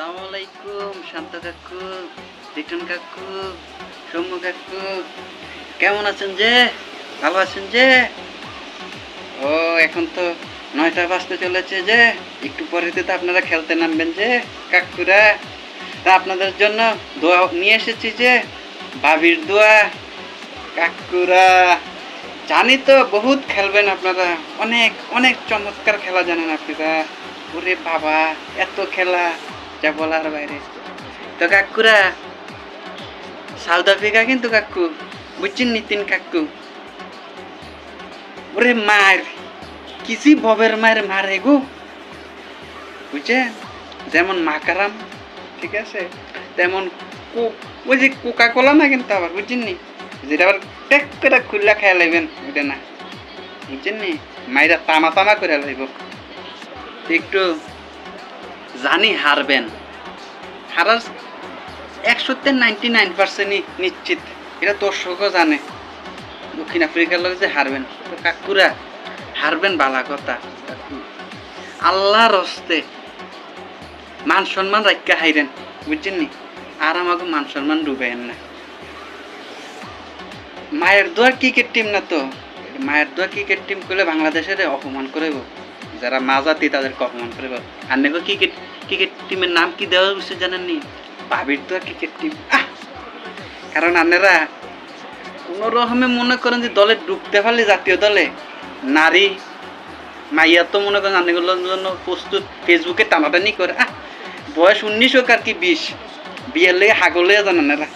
আসসালামু আলাইকুম, শান্ত কাকু রিটন কাকু, সৌম্য কাকু। কেমন আছেন যে? ভালো আছেন যে? ও, এখন তো নয়টা বাজতে চলেছে যে। একটু পরেতে তো আপনারা খেলতে নামবেন যে, কাকুরা। তা আপনাদের জন্য দোয়া নিয়ে এসেছি যে, ভাবির দোয়া। কাকুরা, জানি তো বহুত খেলবেন আপনারা। অনেক অনেক চমৎকার খেলা জানেন আপনারা ওরে বাবা, এত খেলা। যা বলার বাইরে। তো কাকুরা, সাউথ আফ্রিকা কিন্তু কাকু, বুঝছেন নিতিন কাকু? ওরে মার, কিসি ববের মায়ের মারে গো? বুঝছেন? যেমন মাকারাম, ঠিক আছে? তেমন ওই যে কোকা কোলা না কিন্তু আবার, বুঝছেন নি? যেটা আবার টেক করে খুললা খেয়ে লাইবেন ওইটা না? বুঝছেন নি? মাইরা তামা তামা করে লাইব। একটু জানি হারবেন। হারার একশোতে নাইনটি নাইন পার্সেন্টই নিশ্চিত। এটা দর্শকও জানে। দক্ষিণ আফ্রিকার লোক যে হারবেন কাকুরা হারবেন বালা কথা। কাকু, আল্লাহর হস্তে মান সম্মান রাখা হাইরেন, বুঝছেন নি? আর আমাকে মান সম্মান ডুবেন না। মায়ের দোয়ার ক্রিকেট টিম না তো? মায়ের দোয়া ক্রিকেট টিম করলে বাংলাদেশের অপমান করব যারা মা জাতি তাদেরকে অপমান করব আর নেগো ক্রিকেট ক্রিকেট টিমের নাম কি দেওয়া উচিত জানেননি? ভাবির দোয়া ক্রিকেট টিম! কারণ আপনারা কোনো রকমে মনে করেন যে দলে ডুবতে পারলে জাতীয় দলে নারী মাইয়া তো মনে করেন আনেগুলোর জন্য প্রস্তুত, ফেসবুকে টানাটানি করে। আহ! বয়স উনিশ হোক আর কি বিশ, বিয়ের লেগে হাগলে জানেন এরা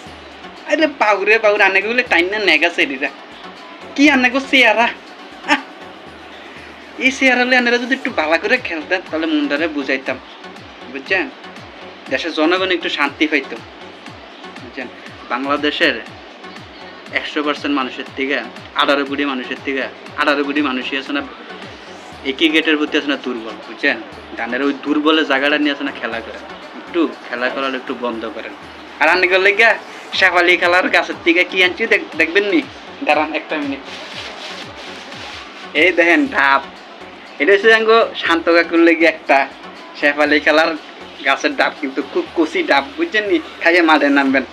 আরে পাউরে পাউরে আনেকে বলে টাইম না নেগা সেরিরা। কি আনেগো চেয়ারা! এই চেয়ারা হলে আনেরা যদি একটু ভালো করে খেলতেন, তাহলে মনটারে বুঝাইতাম। বুঝছেন? দেশের জনগণ একটু শান্তি পাইতো। বুঝছেন? বাংলাদেশের একশো পার্সেন্ট মানুষের থেকে আঠারো কোটি মানুষের থেকে আঠারো কোটি মানুষই আছে না, একই গেটের প্রতি আছে না দুর্বল, বুঝছেন? গানের ওই দুর্বলের জায়গাটা নিয়ে আছে না খেলা করে। একটু খেলা করার একটু বন্ধ করেন। আর আনি করলে গা শেফালি খেলার গাছের থেকে কি আনছি দেখবেন নি? দাঁড়ান একটা মিনিট। এই দেখেন ঢাপ এটা হচ্ছে শান্ত কাকুর লেগে একটা শেফালি খেলার গাছের ডাব কিন্তু খুব কচি ডাব, বুঝছেন নি? খাইয়ে মাঠে নামবেন।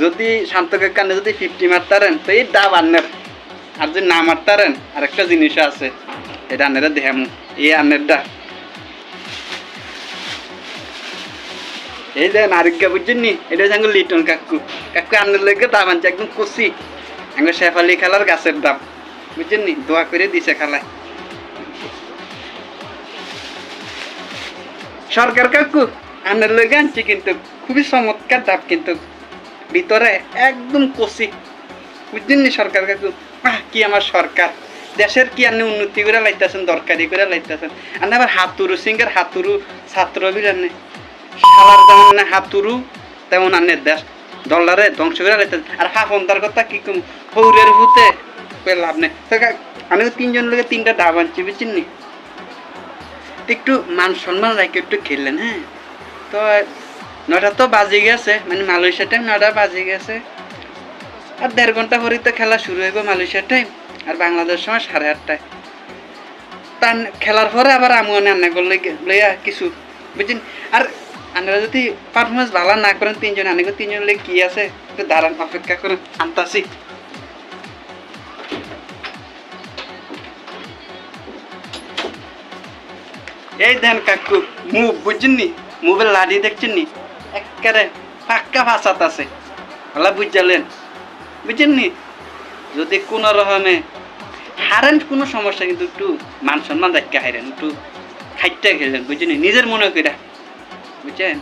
যদি শান্ত কাকানে যদি ফিফটি মারতারেন, তো এই ডাব আন্নের, আর যদি না মারতারেন, আরেকটা জিনিস আছে। এটা আন্নের দেহাম, এই আন্নের ডাব। এই যে নারিকা বুঝছেন নি? এটা হচ্ছে লিটন কাকু। কাকু আন্নের লেগে ডাব আনছে, একদম কচি। আঙ্গুর শেফালি খেলার গাছের ডাব, বুঝছেন নি? দোয়া করে দিছে খালায়। সরকার কাকু, আনের লগে আনছি কিন্তু খুবই চমৎকার ডাব কিন্তু। ভিতরে একদম কষি বুঝছেন নি সরকার কাকু? আহ, কি আমার সরকার। দেশের কি আপনি উন্নতি করে লাইতেছেন, দরকারি করে লাইতেছেন। আপনি আবার হাতুরু সিঙ্গার হাতুরু ছাত্র বিরানে সালার যেমন হাতুরু, তেমন আনের দেশ। দলারে ধ্বংস করে লাইতেছেন। আর হাফন্তার কথা কি কম? হৌরের কই লাভ নেই। আমি তিনজন লোকে তিনটা ডাব আনছি বুঝছেন নি একটু মান সম্মান রাখে একটু খেললেন হ্যাঁ? তো নটা তো বাজে গেছে মানে মালয়েশিয়া টাইম নটা বাজে গেছে। আর দেড় ঘণ্টা পরেই তো খেলা শুরু হইব মালয়েশিয়া টাইম আর বাংলাদেশ সময় সাড়ে আটটায়। তার খেলার পরে আবার আমি অনেক রান্না করলে লইয়া কিছু, বুঝছেন? আর আপনারা যদি পারফরমেন্স ভালো না করেন, তিনজন আনেগো তিনজন কি আছে? একটু দাঁড়ান, অপেক্ষা করেন, আনতাছি। এই দেন কাকু মুভ বুঝছেন নি মুভের লাড়ি দেখছেন। নি একেবারে পাক্কা ভাষাত আছে। ওলা বুঝালেন। বুঝছেন নি যদি কোনো রকমে হারেন, কোনো সমস্যা, কিন্তু একটু মান সম্মান রাখতে হারেন একটু খাইতে খেলেন বুঝছেন নিজের মনে করে বুঝছেন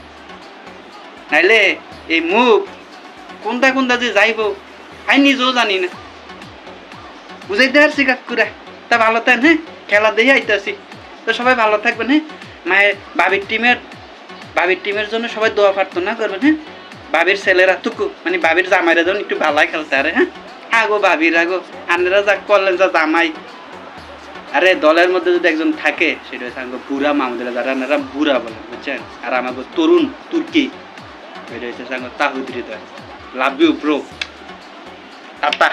নাইলে এই মুভ কোনটা কোনটা যে যাইব, আমি নিজেও জানি না। বুঝাইতে পারছি কাকুরা। তা ভালো থাকেন হ্যাঁ খেলা দেখে আইতেছি তো সবাই ভালো থাকবেন হ্যাঁ? মায়ের বাবির টিমের বাবির টিমের জন্য সবাই দোয়া প্রার্থনা করবেন হ্যাঁ? বাবির ছেলেরা তুকু মানে বাবির জামাইরা যেন একটু ভালাই খেলতে আরে হ্যাঁ? আগো বাবির, আগো। আনেরা যা করলেন যা জামাই। আরে দলের মধ্যে যদি একজন থাকে, সেটা হচ্ছে আমাকে বুড়া মামুদের যারা আনারা বুড়া বলে, বুঝছেন? আর আমাকে তরুণ তুর্কি এটা হচ্ছে তাহুদ হৃদয়। Love you bro tata.